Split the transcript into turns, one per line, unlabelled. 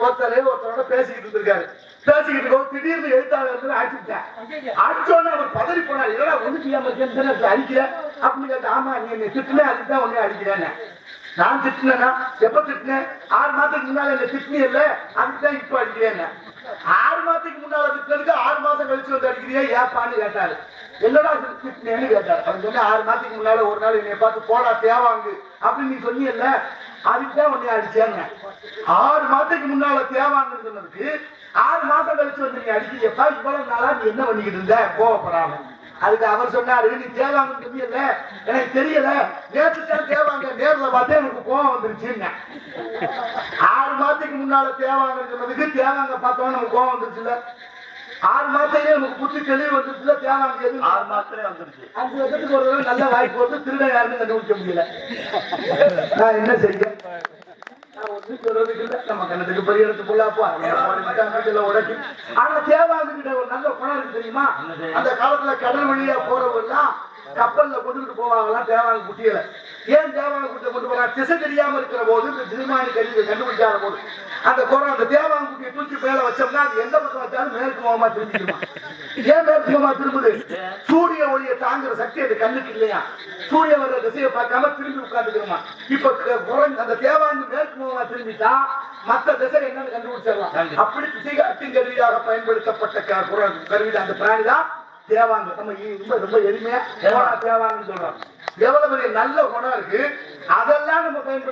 ஒருத்தர் ஒருத்தரோட பேசிக்கிட்டு இருந்திருக்காரு. பேசிக்கிட்டு இருக்கோம். திடீர்னு எழுத்தாளர் அடிச்சுட்டேன் அடிச்சோன்னு அவர் பதறி போனார். இல்லடா ஒண்ணு செய்யாம இருக்கேன் அடிக்கிற? அப்படின்னு கேட்டு ஆமா நீ என்னை திட்டுனே அதுக்கு தான் ஒண்ணு அடிக்கிறேன்னு. நான் திட்டினேனா? எப்ப திட்டினேன் ஆறு மாதத்துக்கு முன்னால என்ன திட்டினே இல்ல. அதுக்கு தான் இப்ப அடிக்கிறேன் ஆறு மாசத்துக்கு முன்னால திட்டினதுக்கு ஆறு மாசம் கழிச்சு வந்து அடிக்கிறியா? ஏப்பான்னு கேட்டாரு. என்னடா திட்டினேன்னு கேட்டாரு. அவன் சொன்ன ஆறு மாசத்துக்கு முன்னால ஒரு நாள் என்னை பார்த்து போடா தேவாங்கு. அப்படின்னு நீ சொன்னியல்ல அதுக்கு தான் உன்னை ஆறு மாசத்துக்கு முன்னால தேவாங்கன்னு சொன்னதுக்கு ஆறு மாசம் கழிச்சு வந்து நீ அடிச்சியப்பா இவ்வளவு நாளா நீ என்ன பண்ணிக்கிட்டு இருந்த? கோவப்படாம. அதுக்கு அவர் சொன்னாரு நீ தேவாங்க தெரியல? எனக்கு தெரியல. நேற்று தான் தேவாங்க நேர்ல பார்த்தா எனக்கு கோவம் வந்துருச்சுன்னு. ஆறு மாசத்துக்கு முன்னால தேவாங்க சொன்னதுக்கு தேவாங்க பார்த்தோம் நமக்கு கோவம் வந்துருச்சுல ஆறு மாசத்துலயே நமக்கு புத்தி தெளிவு வந்துருச்சுல தேவாங்க எது
ஆறு மாசத்துல வந்துருச்சு.
அஞ்சு வருஷத்துக்கு ஒரு தடவை நல்ல வாய்ப்பு வந்து திருட யாருன்னு கண்டுபிடிக்க முடியல. நான் என்ன செய்ய தெரியுமா? அந்த காலத்துல கடல் வழியா போறவெல்லாம் கப்பல்ல கொண்டுகிட்டு போவாங்களாம் தேவாங்க குட்டிகளை. ஏன் தேவாங்க குட்டியை கொண்டு போறாங்க? திசை தெரியாம இருக்கிற போது இந்த திருமானி கண்டுபிடிக்காத போது. அந்த குரம் அந்த தேவாங்க குட்டியை தூக்கி மேல வச்சோம்னா அது எந்த பக்கம் வச்சாலும் மேற்கு முகமா திரும்பிடுமா? ஏன் மேற்கு முகமா திரும்புது? சூரிய ஒளியை தாங்குற சக்தி அது கண்ணுக்கு இல்லையா? சூரிய வர்ற திசையை பார்க்காம திரும்பி உட்கார்ந்துக்கிறோமா? இப்ப குரங்கு அந்த தேவாங்கு மேற்கு முகமா திரும்பிட்டா மத்த திசை என்னன்னு கண்டுபிடிச்சிடலாம். அப்படி திசை காட்டும் கருவியாக பயன்படுத்தப்பட்ட குரங்கு கருவி அந்த பிராணி தான் தேவாங்க. நம்ம ரொம்ப ரொம்ப எளிமையா தேவாங்கன்னு சொல்றோம். எவ்வளவு பெரிய நல்ல குணம் இருக்கு? அதெல்லாம் நம்ம பயன்படுத்த